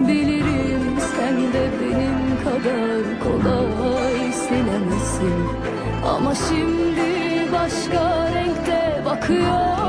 Bilirim sen de benim kadar kolay silemezsin. Ama şimdi başka renkte bakıyor